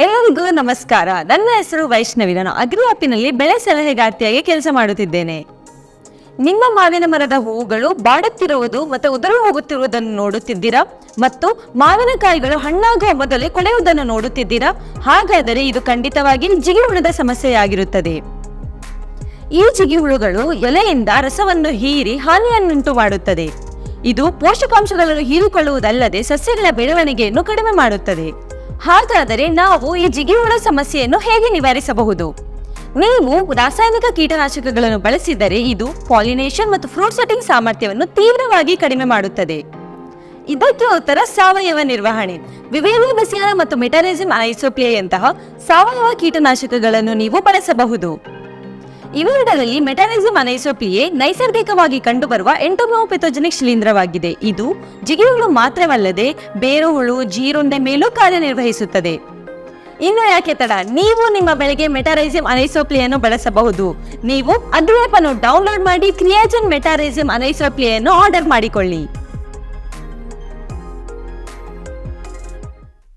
ಎಲ್ಲರಿಗೂ ನಮಸ್ಕಾರ. ನನ್ನ ಹೆಸರು ವೈಷ್ಣವಿ. ನಾನು ಅಗ್ರಿ ಆಪಿನಲ್ಲಿ ಬೆಳೆ ಸಲಹೆಗಾರ್ತಿಯಾಗಿ ಕೆಲಸ ಮಾಡುತ್ತಿದ್ದೇನೆ. ನಿಮ್ಮ ಮಾವಿನ ಮರದ ಹೂವುಗಳು ಬಾಡುತ್ತಿರುವುದು ಮತ್ತು ಉದುರು ಹೋಗುತ್ತಿರುವುದನ್ನು ನೋಡುತ್ತಿದ್ದೀರಾ? ಮತ್ತು ಮಾವಿನಕಾಯಿಗಳು ಹಣ್ಣಾಗುವ ಮೊದಲೇ ಕೊಳೆಯುವುದನ್ನು ನೋಡುತ್ತಿದ್ದೀರಾ? ಹಾಗಾದರೆ ಇದು ಖಂಡಿತವಾಗಿ ಜಿಗಿಹುಳದ ಸಮಸ್ಯೆಯಾಗಿರುತ್ತದೆ. ಈ ಜಿಗಿಹುಳುಗಳು ಎಲೆಯಿಂದ ರಸವನ್ನು ಹೀರಿ ಹಾನಿಯನ್ನುಂಟು ಮಾಡುತ್ತದೆ. ಇದು ಪೋಷಕಾಂಶಗಳನ್ನು ಹೀರಿಕೊಳ್ಳುವುದಲ್ಲದೆ ಸಸ್ಯಗಳ ಬೆಳವಣಿಗೆಯನ್ನು ಕಡಿಮೆ ಮಾಡುತ್ತದೆ. ಹಾಗಾದರೆ ನಾವು ಈ ಜಿಗಿಹುಳ ಸಮಸ್ಯೆಯನ್ನು ಹೇಗೆ ನಿವಾರಿಸಬಹುದು? ನೀವು ರಾಸಾಯನಿಕ ಕೀಟನಾಶಕಗಳನ್ನು ಬಳಸಿದರೆ ಇದು ಪಾಲಿನೇಷನ್ ಮತ್ತು ಫ್ರೂಟ್ ಸೆಟ್ಟಿಂಗ್ ಸಾಮರ್ಥ್ಯವನ್ನು ತೀವ್ರವಾಗಿ ಕಡಿಮೆ ಮಾಡುತ್ತದೆ. ಇದಕ್ಕೆ ಉತ್ತರ ಸಾವಯವ ನಿರ್ವಹಣೆ. ವಿವೇವಿ ಬಸಿಯಾನ ಮತ್ತು ಮೆಟಾರಿಸಮ್ ಐಸೋಪ್ಲಿಯಂತಹ ಸಾವಯವ ಕೀಟನಾಶಕಗಳನ್ನು ನೀವು ಬಳಸಬಹುದು. ಇವೆರಡರಲ್ಲಿ ಮೆಟಾನಿಸಮ್ ಅನೈಸೋಪಿಯೆ ನೈಸರ್ಗಿಕವಾಗಿ ಕಂಡುಬರುವ ಎಂಟೋಮೋಪೆಥೋಜೆನಿಕ್ ಶಿಲೀಂಧ್ರವಾಗಿದೆ. ಇದು ಜಿಗಿಹುಳು ಮಾತ್ರವಲ್ಲದೆ ಬೇರುಹುಳು ಜೀರುಂಡೆ ಮೇಲೂ ಕಾರ್ಯನಿರ್ವಹಿಸುತ್ತದೆ. ಇನ್ನು ಯಾಕೆ ತಡ? ನೀವು ನಿಮ್ಮ ಬೆಳೆಗೆ ಮೆಟಾರೈಸಿಮ್ ಅನೈಸೋಪ್ಲಿಯನ್ನು ಬಳಸಬಹುದು. ನೀವು ಅನ್ನು ಡೌನ್ಲೋಡ್ ಮಾಡಿ ಕ್ರಿಯಾಜನ್ ಮೆಟಾರೈಸಿಮ್ ಅನೈಸೋಪ್ಲಿಯನ್ನು ಆರ್ಡರ್ ಮಾಡಿಕೊಳ್ಳಿ.